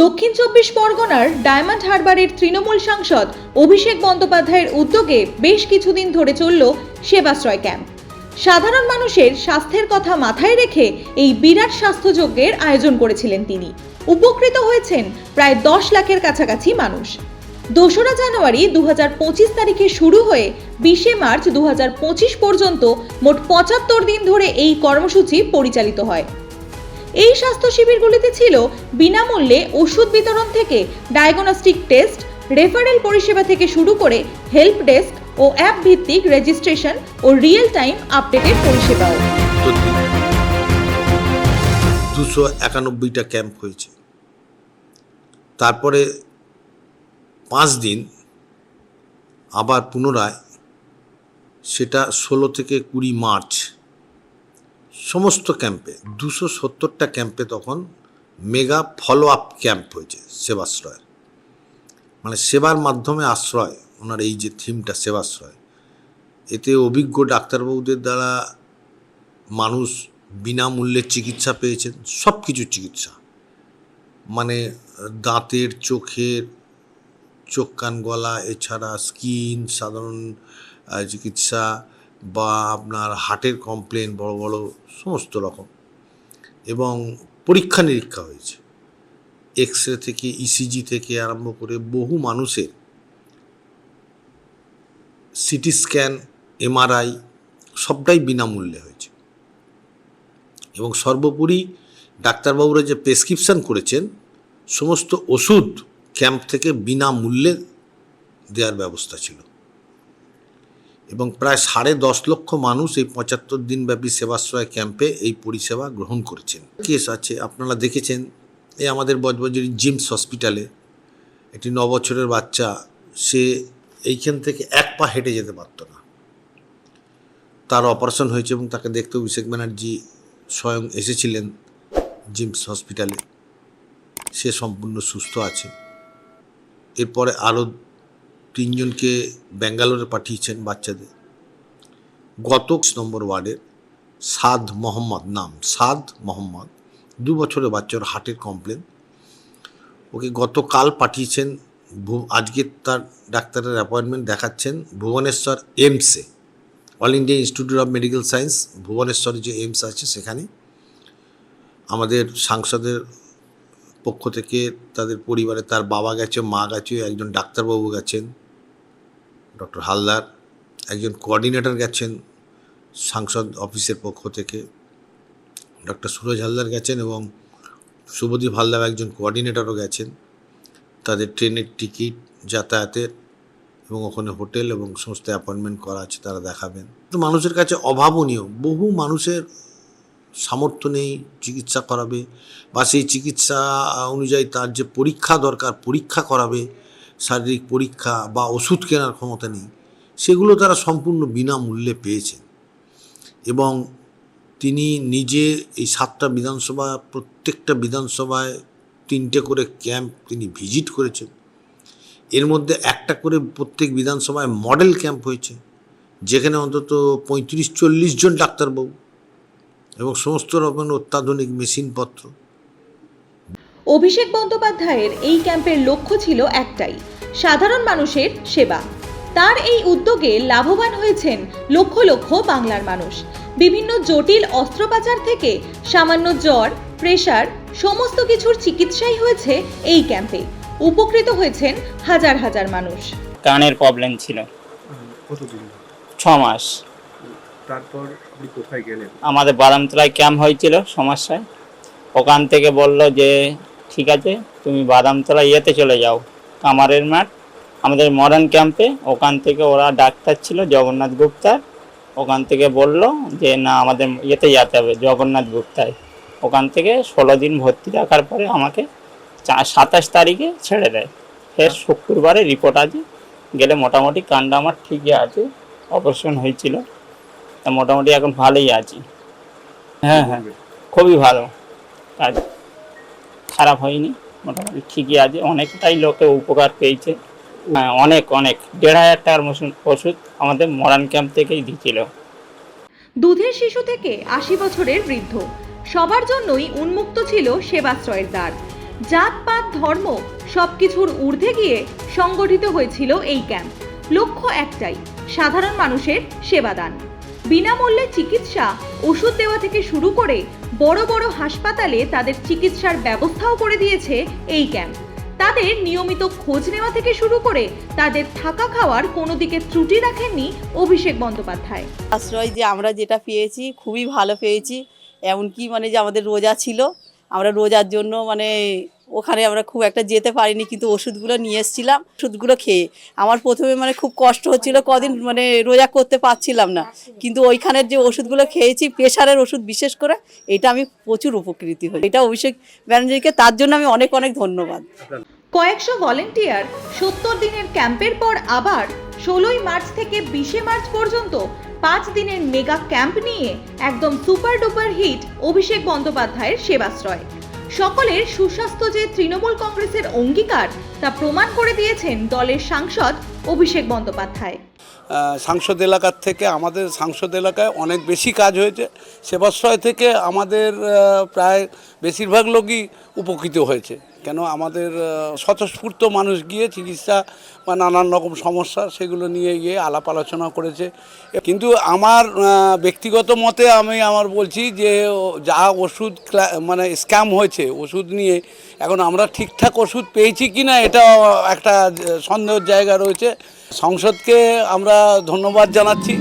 দক্ষিণ চব্বিশ পরগনার ডায়মন্ড হারবারের তৃণমূল সাংসদ অভিষেক বন্দ্যোপাধ্যায়ের উদ্যোগে বেশ কিছুদিন ধরে চলল সেবাশ্রয় ক্যাম্প। সাধারণ মানুষের স্বাস্থ্যের কথা মাথায় রেখে এই বিরাট স্বাস্থ্যযজ্ঞের আয়োজন করেছিলেন তিনি। উপকৃত হয়েছেন প্রায় দশ লাখের কাছাকাছি মানুষ। দোসরা জানুয়ারি দু হাজার পঁচিশ তারিখে শুরু হয়ে বিশে মার্চ দু হাজার পঁচিশ পর্যন্ত মোট পঁচাত্তর দিন ধরে এই কর্মসূচি পরিচালিত হয়। এই স্বাস্থ্য শিবিরগুলিতে ছিল বিনামূল্যে ওষুধ বিতরণ থেকে ডায়াগনস্টিক টেস্ট, রেফারেল পরিষেবা থেকে শুরু করে হেল্প ডেস্ক ও অ্যাপ ভিত্তিক রেজিস্ট্রেশন ও রিয়েল টাইম আপডেটের পরিষেবাও। দুশো একানব্বইটা ক্যাম্প হয়েছে। তারপরে পাঁচ দিন আবার পুনরায় সেটা ষোলো থেকে কুড়ি মার্চ সমস্ত ক্যাম্পে, দুশো সত্তরটা ক্যাম্পে তখন মেগা ফলো আপ ক্যাম্প হয়েছে সেবাশ্রয় মানে সেবার মাধ্যমে আশ্রয়, ওনার এই যে থিমটা সেবাশ্রয়। এতে অভিজ্ঞ ডাক্তারবাবুদের দ্বারা মানুষ বিনামূল্যে চিকিৎসা পেয়েছেন সব কিছু চিকিৎসা। মানে দাঁতের, চোখের চোখ কান গলা এছাড়া স্কিন, সাধারণ চিকিৎসা বা আপনার হার্টের কমপ্লেন বড় বড় সমস্ত রকম। এবং পরীক্ষা নিরীক্ষা হয়েছে এক্স রে থেকে ইসিজি থেকে আরম্ভ করে বহু মানুষের সিটি স্ক্যান এমআরআই সবটাই বিনামূল্যে হয়েছে। এবং সর্বোপরি ডাক্তারবাবুরা যে প্রেসক্রিপশান করেছেন, সমস্ত ওষুধ ক্যাম্প থেকে বিনামূল্যে দেওয়ার ব্যবস্থা ছিল। এবং প্রায় সাড়ে দশ লক্ষ মানুষ এই পঁচাত্তর দিনব্যাপী সেবাশ্রয় ক্যাম্পে এই পরিষেবা গ্রহণ করেছেন। কেস আছে, আপনারা দেখেছেন, এই আমাদের বজবজের জিমস হসপিটালে একটি ন বছরের বাচ্চা, সে এইখান থেকে এক পা হেঁটে যেতে পারত না। তার অপারেশন হয়েছে এবং তাকে দেখতে অভিষেক ব্যানার্জি স্বয়ং এসেছিলেন জিমস হসপিটালে। সে সম্পূর্ণ সুস্থ আছে। এরপরে আরও তিনজনকে ব্যাঙ্গালোরে পাঠিয়েছেন বাচ্চাদের। গত নম্বর ওয়ার্ডের সাদ মোহাম্মদ নাম, সাদ মোহাম্মদ। দু বছরের বাচ্চার হার্টের কমপ্লেন। ওকে গতকাল পাঠিয়েছেন ভু- আজকে তার ডাক্তারের অ্যাপয়েন্টমেন্ট দেখাচ্ছেন Bhubaneswar এমসে All India Institute of Medical Science, ভুবনেশ্বরে যে এমস আছে সেখানে। আমাদের সাংসদের পক্ষ থেকে তাদের পরিবারে তার বাবা গেছে, মা গেছে, একজন ডাক্তারবাবু গেছেন। ডক্টর হালদার একজন কোঅর্ডিনেটর গেছেন সাংসদ অফিসের পক্ষ থেকে। ডক্টর সুরজ হালদার গেছেন এবং শুভদীপ হালদার একজন কোঅর্ডিনেটরও গেছেন। তাদের ট্রেনের টিকিট যাতায়াতের এবং ওখানে হোটেল এবং সমস্ত অ্যাপয়েন্টমেন্ট করা আছে তারা দেখাবেন। তো মানুষের কাছে অভাবনীয়, বহু মানুষের সামর্থ্য নেই চিকিৎসা করাবে বা সেই চিকিৎসা অনুযায়ী তার যে পরীক্ষা দরকার, পরীক্ষা করাবে শারীরিক পরীক্ষা বা ওষুধ কেনার ক্ষমতা নেই, সেগুলো তারা সম্পূর্ণ বিনামূল্যে পেয়েছেন। এবং তিনি নিজে এই সাতটা বিধানসভা, প্রত্যেকটা বিধানসভায় তিনটে করে ক্যাম্প তিনি ভিজিট করেছেন। এর মধ্যে একটা করে প্রত্যেক বিধানসভায় মডেল ক্যাম্প হয়েছে, যেখানে অন্তত পঁয়ত্রিশ চল্লিশ জন ডাক্তারবাবু এবং সমস্ত রকমের অত্যাধুনিক মেশিনপত্র। অভিষেক বন্দ্যোপাধ্যায়ের এই ক্যাম্পের লক্ষ্য ছিল একটাই সাধারণ মানুষের সেবা। তার এই উদ্যোগে লাভবান হয়েছেন লক্ষ লক্ষ বাংলার মানুষ। বিভিন্ন জটিল অস্ত্রোপচার থেকে সামান্য জ্বর প্রেশার সমস্ত কিছুর চিকিৎসাই হয়েছে এই ক্যাম্পে। উপকৃত হয়েছেন হাজার হাজার মানুষ। কানের প্রবলেম ছিল। কতদিন? ছ মাস। তারপর আপনি কোথায় গেলেন? আমাদের বাদামতলায় ক্যাম্প হয়েছিল সমস্যায়। ওখান থেকে বলল যে ঠিক আছে তুমি বাদামতলা ইয়েতে চলে যাও। কামারের মাঠ। আমাদের মডার্ন ক্যাম্পে ওখান থেকে ওরা ডাক্তার ছিল, জগন্নাথ গুপ্তার। ওখান থেকে বলল যে, না, আমাদের ইয়েতে যেতে হবে, জগন্নাথ গুপ্তায়। ওখান থেকে ষোলো দিন ভর্তি রাখার পরে আমাকে সাতাশ তারিখে ছেড়ে দেয়। ফের শুক্রবারে রিপোর্ট আছে গেলে মোটামুটি কান্ডা আমার ঠিকই আছে অপারেশন হয়েছিল। তা মোটামুটি এখন ভালোই আছি। হ্যাঁ হ্যাঁ খুবই ভালো। কাজ খারাপ হয়নি। মোটামুটি ঠিকই আছে। অনেকটাই লোকে উপকার পেয়েছে। হ্যাঁ অনেক অনেক। দেড় হাজার টাকার ওষুধ আমাদের মরান ক্যাম্প থেকেই দিয়েছিল। দুধের শিশু থেকে আশি বছরের বৃদ্ধ। সবার জন্যই উন্মুক্ত ছিল সেবাশ্রয়ের দ্বার। জাতপাত, ধর্ম সবকিছুর ঊর্ধ্বে গিয়ে সংগঠিত হয়েছিল এই ক্যাম্প। লক্ষ্য একটাই, সাধারণ মানুষের সেবাদান। বিনামূল্যে চিকিৎসা, ওষুধ দেওয়া থেকে শুরু করে বড় বড় হাসপাতালে তাদের চিকিৎসার ব্যবস্থাও করে দিয়েছে এই ক্যাম্প। তাদের নিয়মিত খোঁজ নেওয়া থেকে শুরু করে তাদের থাকা খাওয়ার কোনো দিকে ত্রুটি রাখেননি অভিষেক বন্দ্যোপাধ্যায়। আশ্রয় যে আমরা যেটা পেয়েছি, খুবই ভালো পেয়েছি। এমনকি মানে যে আমাদের রোজা ছিল, আমরা রোজার জন্য মানে ওখানে আমরা খুব একটা যেতে পারিনি, কিন্তু ওষুধগুলো নিয়ে এসেছিলাম, ওষুধগুলো খেয়ে। আমার প্রথমে মানে খুব কষ্ট হচ্ছিল, কদিন মানে রোজা করতে পারছিলাম না। কিন্তু ওইখানের যে ওষুধগুলো খেয়েছি, প্রেশারের ওষুধ বিশেষ করে, এটা আমি প্রচুর উপকৃত হই। এটা অভিষেক ব্যানার্জিকে, তার জন্য আমি অনেক অনেক ধন্যবাদ। কয়েকশো ভলেন্টিয়ার সত্তর দিনের ক্যাম্পের পর আবার ষোলোই মার্চ থেকে বিশে মার্চ পর্যন্ত পাঁচ দিনের মেগা ক্যাম্প নিয়ে একদম সুপার ডুপার হিট অভিষেক বন্দ্যোপাধ্যায়ের সেবাশ্রয়। সকলের সুস্বাস্থ্য যে তৃণমূল কংগ্রেসের অঙ্গীকার তা প্রমাণ করে দিয়েছেন দলের সাংসদ অভিষেক বন্দ্যোপাধ্যায়। সাংসদ এলাকার থেকে আমাদের সাংসদ এলাকায় অনেক বেশি কাজ হয়েছে। সেবাশ্রয় থেকে আমাদের প্রায় বেশিরভাগ লোকই উপকৃত হয়েছে। কেন আমাদের স্বতঃস্ফূর্ত মানুষ গিয়ে চিকিৎসা বা নানান রকম সমস্যা সেগুলো নিয়ে গিয়ে আলাপ আলোচনা করেছে। কিন্তু আমার ব্যক্তিগত মতে আমি আমার বলছি যে যা ওষুধ মানে স্ক্যাম হয়েছে, ওষুধ নিয়ে এখন আমরা ঠিকঠাক ওষুধ পেয়েছি কি না এটা একটা সন্দেহের জায়গা রয়েছে। সংসদকে আমরা ধন্যবাদ জানাচ্ছি।